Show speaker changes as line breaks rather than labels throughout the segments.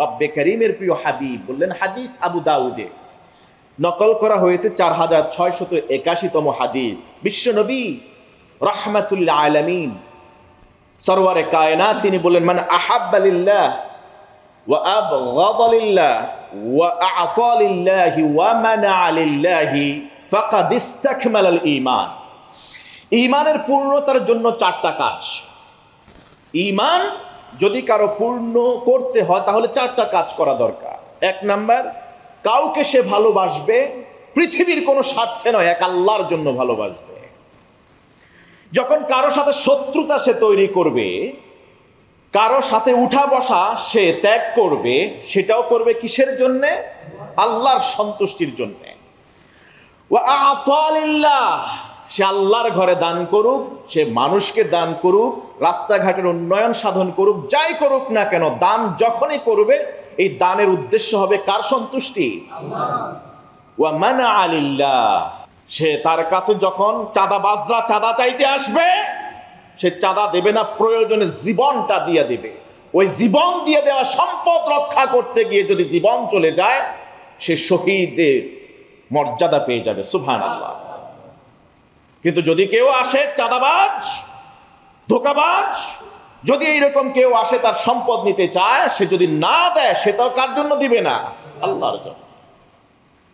রব্বে করিমের প্রিয় হাবিব বললেন, হাদিস আবু দাউদে। নকল করা হয়েছে চার হাজার ছয়শত একাশিতম হাদিস। বিশ্বনবী রহমাতুল্লাহ আলামিন সরওয়ারে কায়নাত তিনি বললেন মানে আহাব্বালিল্লাহ আবগাদালিল্লাহ ওয়া আ'তালিল্লাহি ওয়া মানাআলিল্লাহি ফাকাদ ইস্তাকমালাল ঈমান। ঈমানের পূর্ণতার জন্য চারটা কাজ। ঈমান যদি কারও পূর্ণ করতে হয়, তাহলে চারটা কাজ করা দরকার। এক নাম্বার, কাউকে সে ভালোবাসবে, পৃথিবীর কোনো স্বার্থে নয়, এক আল্লাহর জন্য ভালোবাসবে। যখন কারও সাথে শত্রুতা সে তৈরি করবে, কারও সাথে উঠা বসা সে ত্যাগ করবে, সেটাও করবে কিসের জন্যে? আল্লাহর সন্তুষ্টির জন্যে। সে আল্লাহর ঘরে দান করুক, সে মানুষকে দান করুক, রাস্তাঘাটের উন্নয়ন সাধন করুক, যাই করুক না কেন, দান যখনই করবে, এই দানের উদ্দেশ্য হবে কার সন্তুষ্টি? ওয়া আলিল্লাহ। সে তার কাছে যখন চাঁদাবাজরা চাঁদা চাইতে আসবে, সে চাঁদা দেবে না, প্রয়োজনে জীবনটা দিয়ে দেবে। ওই জীবন দিয়ে দেওয়া সম্পদ রক্ষা করতে গিয়ে যদি জীবন চলে যায়, সে শহীদের মর্যাদা পেয়ে যাবে সুভান আল্লাহ কিন্তু যদি কেউ আসে, চাঁদাবাজ, ধোকাবাজ, যদি এইরকম কেউ আসে, তার সম্পদ নিতে চায়, সে যদি না দেয়, সে তাও কার জন্য দিবে না? আল্লাহর জন্য।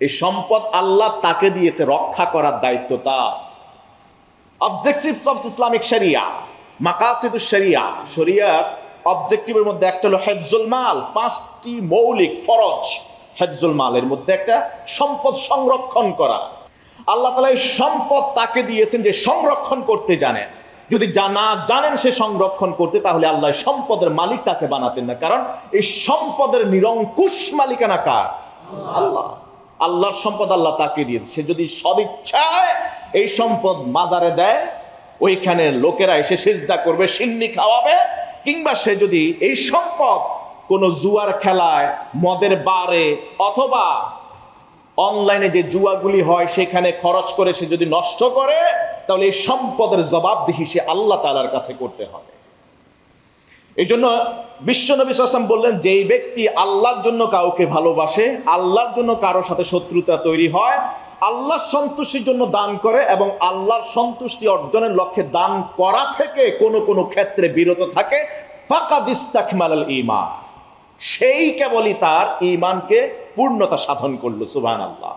এই সম্পদ আল্লাহ তাকে দিয়েছে রক্ষা করার দায়িত্ব তার। অবজেক্টিভস অফ ইসলামিক শরিয়া মাকাসিদুস শরিয়া শরিয়ার অবজেক্টিভের মধ্যে একটা হলো হেফজুল মাল, পাঁচটি মৌলিক ফরজ হেফজুল মালের মধ্যে একটা সম্পদ সংরক্ষণ করা। আল্লাহ তালা এই সম্পদ তাকে দিয়েছেন যে সংরক্ষণ করতে জানেন। যদি জানা জানেন সে সংরক্ষণ করতে, তাহলে আল্লাহ সম্পদের মালিক তাকে বানাতেন না। কারণ এই সম্পদের নিরঙ্কুশ মালিকানা কার? আল্লাহ। আল্লাহর সম্পদ আল্লাহ তাকে দিয়েছে। সে যদি সদিচ্ছায় এই সম্পদ মাজারে দেয়, ওইখানে লোকেরা এসে সেজদা করবে, সিন্নি খাওয়াবে, কিংবা সে যদি এই সম্পদ কোনো জুয়ার খেলায়, মদের বারে অথবা অনলাইনে যে জুয়াগুলি হয়, সেখানে খরচ করে সে যদি নষ্ট করে, তাহলে এই সম্পদের জবাবদিহি সে আল্লাহ তালার কাছে করতে হবে। এই জন্য বিশ্বনবী সাল্লাম বললেন, যেই ব্যক্তি আল্লাহর জন্য কাউকে ভালোবাসে, আল্লাহর জন্য কারোর সাথে শত্রুতা তৈরি হয়, আল্লাহর সন্তুষ্টির জন্য দান করে এবং আল্লাহর সন্তুষ্টি অর্জনের লক্ষ্যে দান করা থেকে কোনো কোনো ক্ষেত্রে বিরত থাকে ফাঁকা দিস্তাকমাল ইমান সেই কেবলই তার ইমানকে পূর্ণতা সাধন করল সুবাহ আল্লাহ